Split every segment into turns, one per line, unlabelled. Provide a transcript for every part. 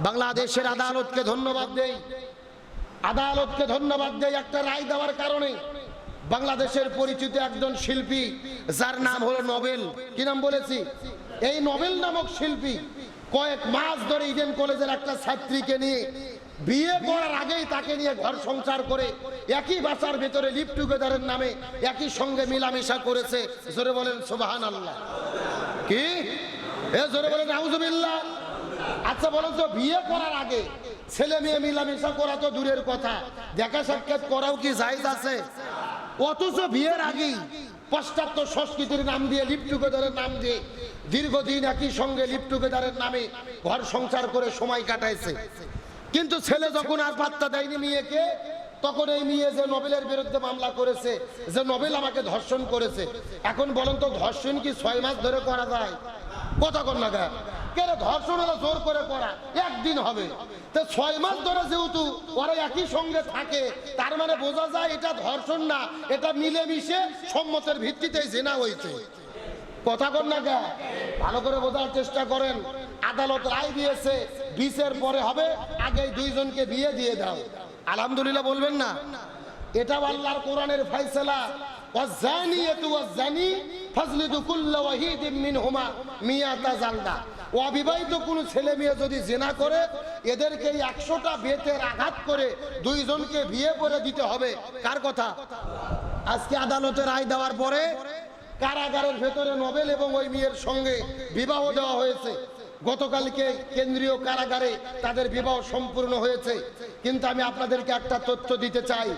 বাংলাদেশের আদালতকে ধন্যবাদ দেই। আদালতকে ধন্যবাদ দেই একটা রায় দেওয়ার কারণে। বাংলাদেশের পরিচিত একজন শিল্পী, যার নাম হলো নোবেল। কি নাম বলেছি? এই নোবেল নামক শিল্পী কয়েক মাস ধরে ইডেন কলেজের একটা ছাত্রীকে নিয়ে বিয়ে করার আগেই তাকে নিয়ে ঘর সংসার করে একই বাসার ভেতরে লিপ টুগেদারের নামে একই সঙ্গে মিলামিশা করেছে। জোরে বলেন সোবাহান আল্লাহ কি? এ জোরে বলেন আউজুবিল্লাহ আচ্ছা বলেন তো, বিয়ে করার আগে ছেলে মেয়ে মিলামিশা করা তো দূরের কথা। দেখা সাক্ষাৎ করাও কি জায়েজ আছে? অথচ বিয়ের আগেই পাশ্চাত্য সংস্কৃতির নাম দিয়ে লিপ টুগেদারের নাম দিয়ে দীর্ঘদিন একই সঙ্গে লিপ টুগেদারের নামে ঘর সংসার করে সময় কাটাইছে। কিন্তু ছেলে যখন আর পাত্তা দেয়নি মেয়েকে, তখন এই মেয়ে যে নোবেলের বিরুদ্ধে মামলা করেছে, যে নোবেল আমাকে ধর্ষণ করেছে, এখন বলেন তো, ধর্ষণ কি ছয় মাস ধরে করা যায়? কথা গা মানে সম্মতের ভিত্তিতে জেনা হয়েছে। কথা কর না গা ভালো করে বোঝার চেষ্টা করেন। আদালত রায় দিয়েছে, বিশের পরে হবে আগে দুইজনকে বিয়ে দিয়ে দাও। আলহামদুলিল্লাহ বলবেন না? এটা আল্লাহর কোরআনের ফয়সালা। ওয়াজানিয়াতু ওয়াজানি ফাজলিদু কুল্লা ওয়াহিদিন মিনহুমা মিয়াতা জালদা। অবিবাহিত কোনো ছেলে মেয়ে যদি জেনা করে, এদেরকে একশোটা বেতের আঘাত করে দুইজনকে বিয়ে করে দিতে হবে। কার কথা? আজকে আদালতে রায় দেওয়ার পরে কারাগারের ভেতরে নোবেল এবং ওই মেয়ের সঙ্গে বিবাহ দেওয়া হয়েছে। গতকালকে কেন্দ্রীয় কারাগারে তাদের বিবাহ সম্পূর্ণ হয়েছে। কিন্তু আমি আপনাদেরকে একটা তথ্য দিতে চাই।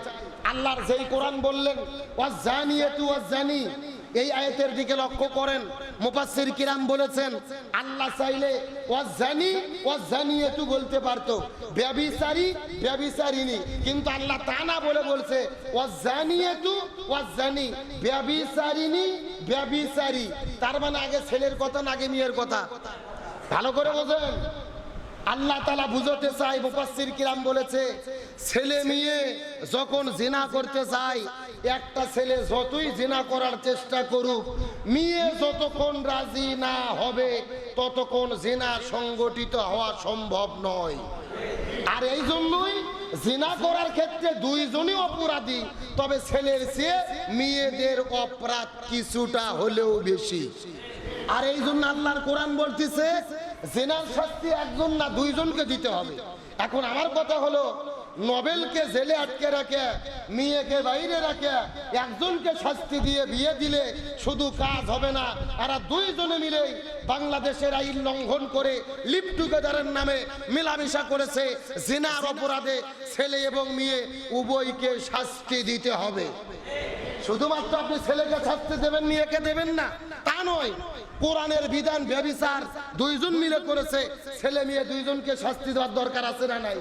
আল্লাহর যেই কোরআন বললেন ওয়াজানিয়াতু ওয়াজানি এই আয়াতের দিকে লক্ষ্য করেন। মুফাসসির কিরাম বলেছেন, আল্লাহ চাইলে ওয়াজানি ওয়াজানিয়াতু বলতে পারতো। ব্যভিচারী ব্যভিচারিনী কিন্তু আল্লাহ তা না বলে বলছে ওয়াজানিয়াতু ওয়াজানি ব্যভিচারিনী ব্যভিচারী তার মানে আগে ছেলের কথা না আগে মেয়ের কথা। ভালো করে বোঝেন। আল্লাহ তালা বুঝতে চাই মুফাসসির কিরাম বলেছে, ছেলে মেয়ে যখন জিনা করতে চায় একটা ছেলে যতই জিনা করার চেষ্টা করুক, মেয়ে যতক্ষণ রাজি না হবে, ততক্ষণ জিনা সংগঠিত হওয়া সম্ভব নয়। আর এই জন্যই জিনা করার ক্ষেত্রে দুইজনই অপরাধী, তবে ছেলের চেয়ে মেয়েদের অপরাধ কিছুটা হলেও বেশি। আর এই জন্য আল্লাহর কোরআন বলতেছে, জেনার শাস্তি একজন না দুইজনকে দিতে হবে। এখন আমার কথা হলো নোবেলকে জেলে আটকে রাখে, মেয়েকে বাইরে রাখে, একজনকে শাস্তি দিয়ে বিয়ে দিলে শুধু কাজ হবে না আর দুইজনে মিলে বাংলাদেশের আইন লঙ্ঘন করে লিপ টুগেদারের নামে মেলামেশা করেছে, জেনার অপরাধে ছেলে এবং মেয়ে উভয়কে শাস্তি দিতে হবে। শুধুমাত্র আপনি ছেলেকে শাস্তি দেবেন, মেয়েকে দেবেন না, তা নয়, কোরআনের বিধান, ব্যবিচার দুইজন মিলে করেছে, ছেলে মেয়ে দুইজনকে শাস্তি দেওয়ার দরকার আছে না নাই?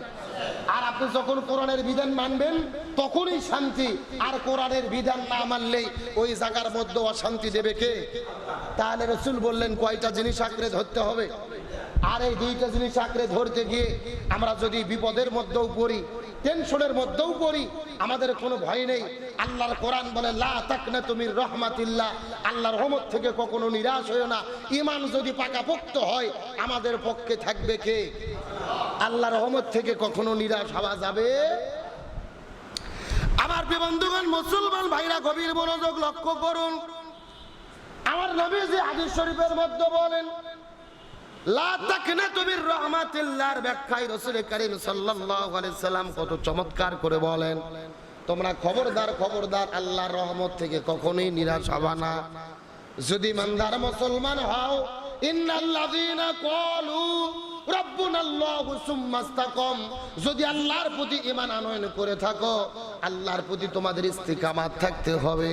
আর আপনি যখন কোরআনের বিধান মানবেন, তখনই শান্তি। আর কোরআনের বিধান না মানলেই ওই জায়গার মধ্যে অশান্তি দেবে কে? তাহলে রসুল বললেন, কয়টা জিনিস আঁকড়ে ধরতে হবে? আর এই দুইটা জিনিস আঁকড়ে ধরতে গিয়ে আমরা যদি বিপদের মধ্যেও পড়ি, টেনশনের মধ্যেও পড়ি, আমাদের কোনো ভয় নেই। আল্লাহর কোরআন বলে, লা তাকনা তুমি রহমাতিল্লাহ। আল্লাহর রহমত থেকে কখনো নিরাশ হয়েও না। ইমান যদি পাকাপোক্ত হয়, আমাদের পক্ষে থাকবে কে? আল্লাহর রহমত থেকে কখনো নিরাশ হওয়া যাবে? আমার বন্ধুগণ, মুসলমান ভাইরা, গভীর মনোযোগ লক্ষ্য করুন। আমার নবী যে হাদিস শরীফের মধ্যে বলেন কত চমৎকার করে বলেন, তোমরা খবরদার খবরদার, আল্লাহর রহমত থেকে কখনোই হবা না। যদি ইমানদার মুসলমান হও, ইন্নাল্লাযীনা ক্বালু রাব্বুনাল্লাহু সুম্মা ইসতাকাম। যদি আল্লাহর প্রতি ঈমান আনয়ন করে থাকো, আল্লাহর প্রতি তোমাদের ইস্তিকামাত থাকতে হবে,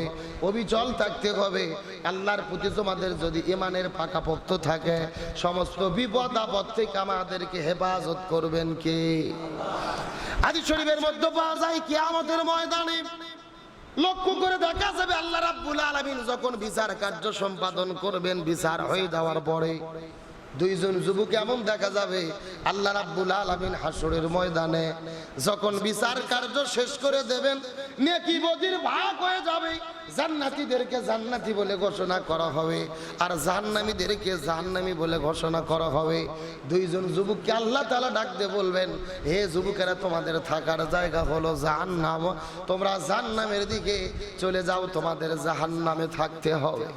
অবিচল থাকতে হবে। আল্লাহর প্রতি তোমাদের যদি ইমানের পাকাপোক্ত থাকে, সমস্ত বিপদ আপদ থেকে আমাদেরকে হেফাজত করবেন কে? আদি শরীফের মধ্যে পাওয়া যায়, কিয়ামতের ময়দানে লক্ষ্য করে দেখা যাবে আল্লাহ রাব্বুল আলামিন যখন বিচার কার্য সম্পাদন করবেন, বিচার হয়ে যাওয়ার পরে দুইজন যুবক এমন দেখা যাবে, আল্লাহ রাব্বুল আলামিন হাসরের ময়দানে যখন বিচার কার্য শেষ করে দেবেন, নেকি বদির ভাগ হয়ে যাবে। জান্নাতীদেরকে জান্নাতি বলে ঘোষণা করা হবে আর জাহান্নামীদেরকে জাহান্নামী বলে ঘোষণা করা হবে। দুইজন যুবককে আল্লাহ তাআলা ডাক দিয়ে বলবেন, হে যুবকেরা, তোমাদের থাকার জায়গা হলো জাহান্নাম। তোমরা জাহান্নামের দিকে চলে যাও, তোমাদের জাহান্নামে থাকতে হবে।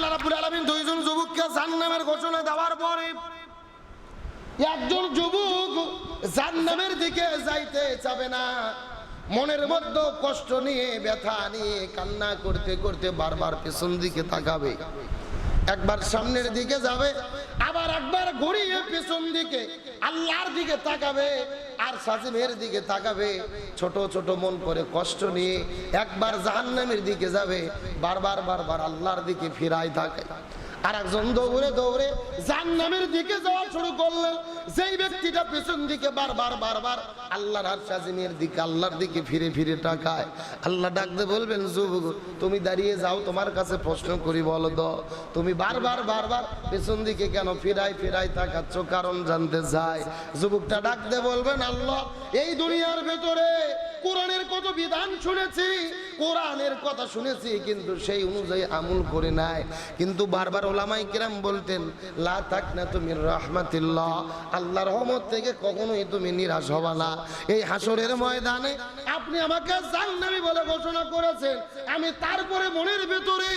আল্লাহ দুইজন যুবককে ঘোষণা দেওয়ার পরে একজন যুবক দিকে যাইতে যাবে না। মনের মধ্যে কষ্ট নিয়ে, ব্যথা নিয়ে কান্না করতে করতে বারবার পেছন দিকে তাকাবে। একবার সামনের দিকে যাবে, আবার একবার ঘুরিয়ে পেছন দিকে আল্লাহর দিকে তাকাবে আর সাজিমের দিকে তাকাবে। ছোট ছোট মন করে কষ্ট নিয়ে একবার জাহান্নামের দিকে যাবে, বারবার বারবার আল্লাহর দিকে ফিরাই থাকে। আর একজন দৌড়ে দৌড়ে জাহান্নামের দিকে যাওয়া শুরু করলেন। যেই ব্যক্তিটা পেছন দিকে বারবার বারবার আল্লাহর আর সাজিমের দিকে, আল্লাহর দিকে ফিরে ফিরে তাকায়। আল্লাহ ডাকতে বলবেন, যুবক, তুমি দাঁড়িয়ে যাও, তোমার কাছে প্রশ্ন করি বলো তো, তুমি বারবার বারবার পেছন দিকে কেন ফিরাই ফিরাই তাকাচ্ছ? কারণ জানতে চাই। যুবকটা ডাকতে বলবেন, আল্লাহ, এই দুনিয়ার ভেতরে কোরআনের কত বিধান শুনেছি, কোরআনের কথা শুনেছি, কিন্তু সেই অনুযায়ী আমল করে নাই। কিন্তু বারবার ওলামাই কিরাম বলতেন, লা থাক না তুমি রহমাতিল্লাহ। আল্লাহর রহমত থেকে কখনোই তুমি নিরাশ হবা না। এই হাসরের ময়দানে আপনি আমাকে জান্নামি বলে ঘোষণা করেছেন। আমি তারপরে মনের ভেতরে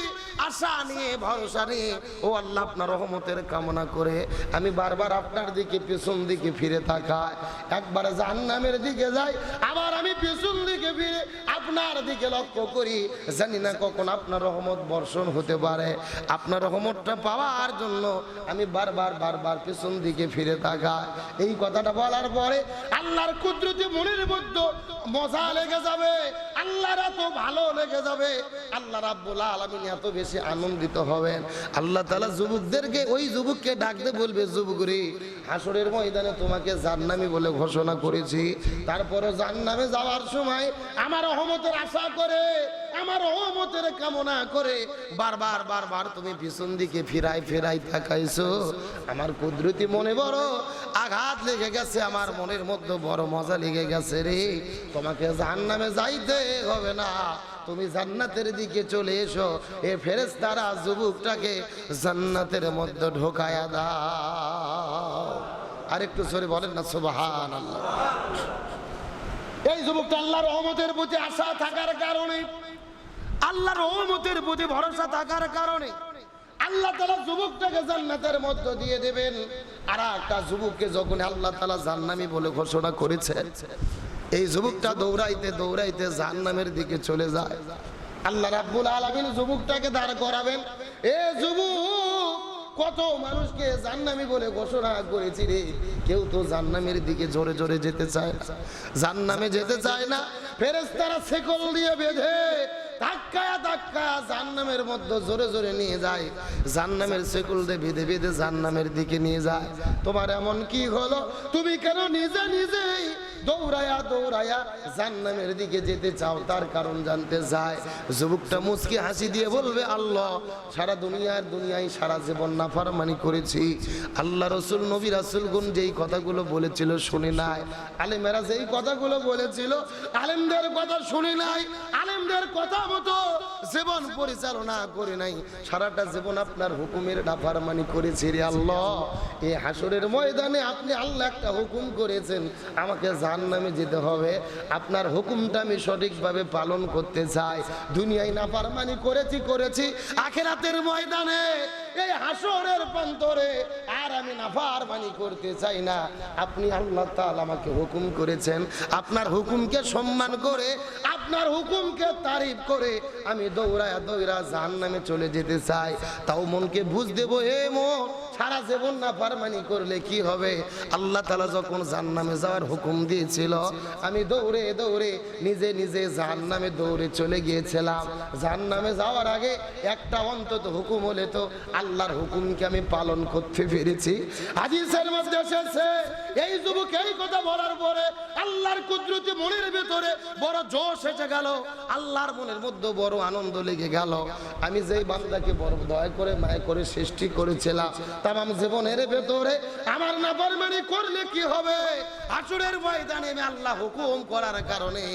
আশা নিয়ে, ভরসা নিয়ে, ও আল্লাহ, আপনার রহমতের কামনা করে আমি বারবার আপনার দিকে, পেছন দিকে ফিরে তাকাই। একবার জাহান্নামের দিকে যাই, আবার আমি পেছন দিকে ফিরে আপনার দিকে লক্ষ্য করি। জানি না কখন আপনার রহমত বর্ষণ হতে পারে। আপনার রহমতটা পাওয়ার জন্য আমি বারবার বারবার পিছন দিকে ফিরে তাকাই। এই কথাটা বলার পরে আল্লাহর কুদরতি মনের মধ্যে মজা লেগে যাবে। আল্লাহর তো ভালো লেগে যাবে। আল্লাহ রাব্বুল আলামিন এত বেশি আনন্দিত হবেন। আল্লাহ তাআলা যুবকদেরকে ওই যুবককে ডাকতে বলবে যুবক রে হাসরের ময়দানে তোমাকে জান্নামি বলে ঘোষণা করেছি। তারপরও জান্নামে যাওয়ার সময় আমার রহমতের আশা করে আমার রহমতের কামনা করে বারবার বারবার তুমি পিছন দিকে ফিরাই ফিরাই তাকাইছো। আমার কুদরতি মনে বড় আঘাত লেগে গেছে, আমার মনের মধ্যে বড় মজা লেগে গেছে রে। তোমাকে জাহান্নামে যাইতে হবে না। তুমি জান্নাতের দিকে চলে এসো। এ ফেরেশতারা যুবকটাকে জান্নাতের মধ্যে ঢোকায়া দাও। আরেকটু সরে বলেন না সুবহান আল্লাহ এই যুবকটা আল্লাহর রহমতের প্রতি আশা থাকার কারণে আল্লাহর রহমতের প্রতি ভরসা থাকার কারণে আল্লাহ তালা যুবকটাকে জান্নাতের মধ্য দিয়ে দেবেন। আর একটা যুবককে যখন আল্লাহ তালা জান্নামি বলে ঘোষণা করেছে, এই যুবকটা দৌড়াইতে দৌড়াইতে জাহান্নামের দিকে চলে যায়। আল্লাহ রাব্বুল আলামিন যুবকটাকে দাঁড় করাবেন। এ যুবক, কত মানুষকে জান্নামি বলে ঘোষণা করেছি রে। কেউ তো জান্নামের দিকে জোরে জোরে যেতে চায় জান্নামে যেতে চায় না। ফেরেশতারা শেকল দিয়ে বেঁধে ধাক্কায়া ধাক্কায়া জান্নামের মধ্যে জোরে জোরে নিয়ে যায়। জান্নামের শেকল দিয়ে বেঁধে বেঁধে জান্নামের দিকে নিয়ে যায়। তোমার এমন কি হলো? তুমি কেন নিজে নিজেই দৌড়ায়া দৌড়ায়া জান্নামের দিকে যেতে চাও? তার কারণ জানতে চায় যুবকটা মুচকি হাসি দিয়ে বলবে, আল্লাহ, সারা দুনিয়ার দুনিয়ায় সারা জীবন নাফারমানি করেছি। আল্লাহ রসুল, নবী রাসুল গুন যেই কথাগুলো বলেছিল শুনে নাই। আলেমেরা যেই কথাগুলো বলেছিল, আলেমদের কথা শুনে নাই। আলেমদের কথা মতো জীবন পরিচালনা করে নাই। সারাটা জীবন আপনার হুকুমের রে আল্লাহ। ময়দানে আপনি আল্লাহ একটা হুকুম করেছেন, আমাকে জাহান্নামে যেতে হবে। আপনার হুকুমটা আমি সঠিকভাবে পালন করতে চাই। দুনিয়ায় নাফারমানি করেছি করেছি, আখেরাতের ময়দানে এই হাসরের প্রান্তরে আর আমি নাফারমানি করতে চাই না। আপনি আল্লাহ তাআলা আমাকে হুকুম করেছেন। আপনার হুকুমকে সম্মান করে, আপনার হুকুমকে তারিফ করে আমি দৌড়ায় দৌড়া জাহান্নামে চলে যেতে চাই। তাও মনকে বুঝ দেবো, হে মন। সারা জীবন না ফারমানি করলে কি হবে? আল্লাহ তালা যখন জাহান্নামে যাওয়ার হুকুম দিয়েছিল, আমি দৌড়ে দৌড়ে নিজে নিজে জাহান্নামে দৌড়ে চলে গিয়েছিলাম। জাহান্নামে যাওয়ার আগে একটা অন্তত হুকুম হলে তো আল্লাহর হুকুমকে আমি পালন করতে পেরেছি। হাদিসের মধ্যে এসেছে, এই যুবক এই কথা বলার পরে আল্লাহর কুদরতি মনের ভেতরে বড় জোশ এসে গেল। আল্লাহর মনের মধ্যে বড় আনন্দ লেগে গেল। আমি যেই বান্দাকে বড় দয়া করে, মায়া করে সৃষ্টি করেছিলাম তাম জীবনের ভেতরে আমার নাফরমানি করলে কি হবে? আসুরের ময়দানে আল্লাহ হুকুম করার কারণে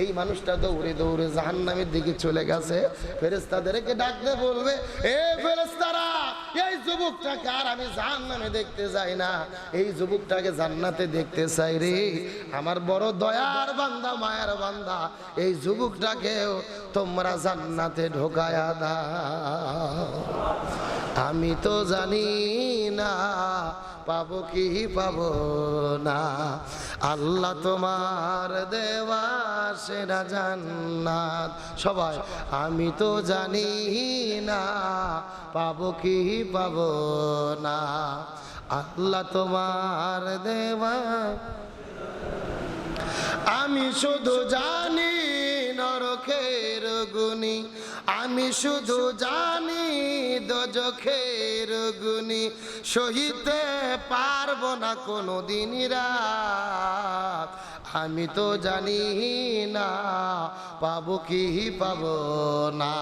এই মানুষটা দৌড়ে দৌড়ে জাহান্নামের দিকে চলে গেছে। ফেরেস্তাদেরকে ডাকতে বলবে, এ ফেরেস্তারা এই যুবকটাকে আর আমি জাহান্নামে দেখতে যাই না। এই যুবকটাকে জান্নাতে দেখতে চাই রে। আমার বড় দয়ার বান্দা, মায়ের বান্দা, এই যুবকটাকেও তোমরা জান্নাতে ঢোকায়া দাও। আমি তো জানি না, পাবো কি, পাবো না। আল্লাহ তোমার দেওয়া সেরা জান্নাত। সবাই, আমি তো জানি না, পাবো কি, পাবো না। আল্লাহ তোমার দেওয়া। আমি শুধু জানি নরকের গুণী আমি শুধু জানি দজখের গুণী সহিতে পারব না কোনো দিন রাত। আমি তো জানি না, পাবো কি পাবো না।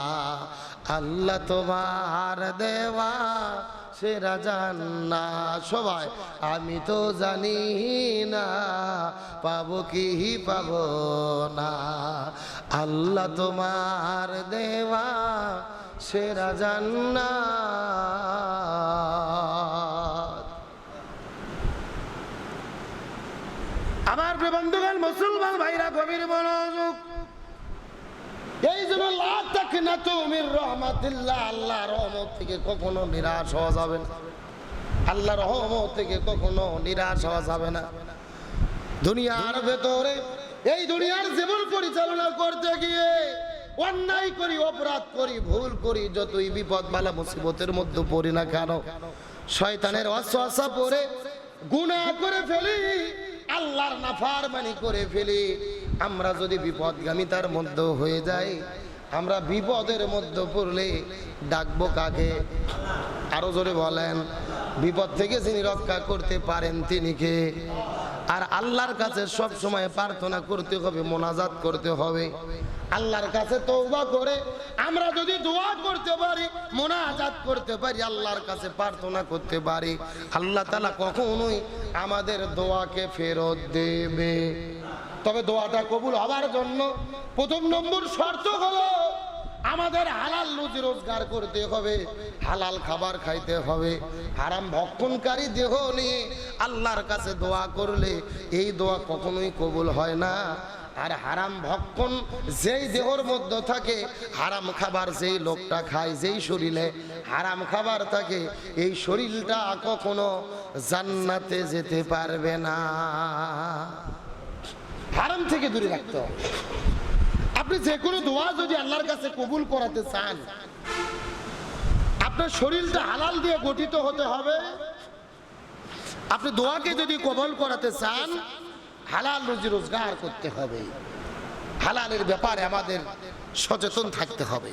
আল্লাহ তোমার দেওয়া সেরা জান্না সবাই, আমি তো জানি না, পাবো কি পাবো না। আল্লাহ তোমার দেওয়া সেরা জান্না আমার বন্ধুগণ, মুসলমান ভাইরা, গভীর মনোযোগ। এই জন্য লাখ না তুমি রহমাতিল্লাহ আল্লাহ রহমত থেকে কখনো নিরাশ হওয়া যাবে না। আল্লাহ রহমত থেকে কখনো নিরাশ হওয়া যাবে না। দুনিয়ার ভেতরে এই দুনিয়ার জীবন পরিচালনা করতে গিয়ে অন্যায় করি, অপরাধ করি, ভুল করি, যতই বিপদ বালা মুসিবতের মধ্যে পড়ি না কেন, শয়তানের অশ্বাসা পরে গুনাহ করে ফেলি, আল্লাহর নাফারমানি করে ফেলি। আমরা যদি বিপদগামিতার মধ্যে হয়ে যাই, আমরা বিপদের মধ্যে পড়লে ডাকবো কাকে? আরও জোরে বলেন, বিপদ থেকে যিনি রক্ষা করতে পারেন তিনি কে? আর আল্লাহর কাছে সব সময় প্রার্থনা করতে হবে, মোনাজাত করতে হবে। আল্লাহর কাছে তৌবা করে, আমরা যদি দোয়া করতে পারি, মোনাজাত করতে পারি, আল্লাহর কাছে প্রার্থনা করতে পারি, আল্লাহ তালা কখনোই আমাদের দোয়াকে ফেরত দেবে। তবে দোয়াটা কবুল হবার জন্য প্রথম নম্বর শর্ত হলো আমাদের হালাল রুজি রোজগার করতে হবে, হালাল খাবার খাইতে হবে, হারাম ভক্ষণকারী দেহ নিয়ে আল্লাহর কাছে দোয়া করলে এই দোয়া কখনোই কবুল হয় না। আর হারাম ভক্ষণ যেই দেহর মধ্যে থাকে, হারাম খাবার যেই লোকটা খায়, যেই শরীরে হারাম খাবার থাকে, এই শরীরটা কখনো জান্নাতে যেতে পারবে না। হারাম থেকে দূরে রাখতে হবে। আপনি যে কোনো দোয়া যদি আল্লাহর কাছে কবুল করাতে চান, আপনার শরীরটা হালাল দিয়ে গঠিত হতে হবে। আপনি দোয়াকে যদি কবল করাতে চান, হালাল রুজি রোজগার করতে হবে। হালালের ব্যাপারে আমাদের সচেতন থাকতে হবে।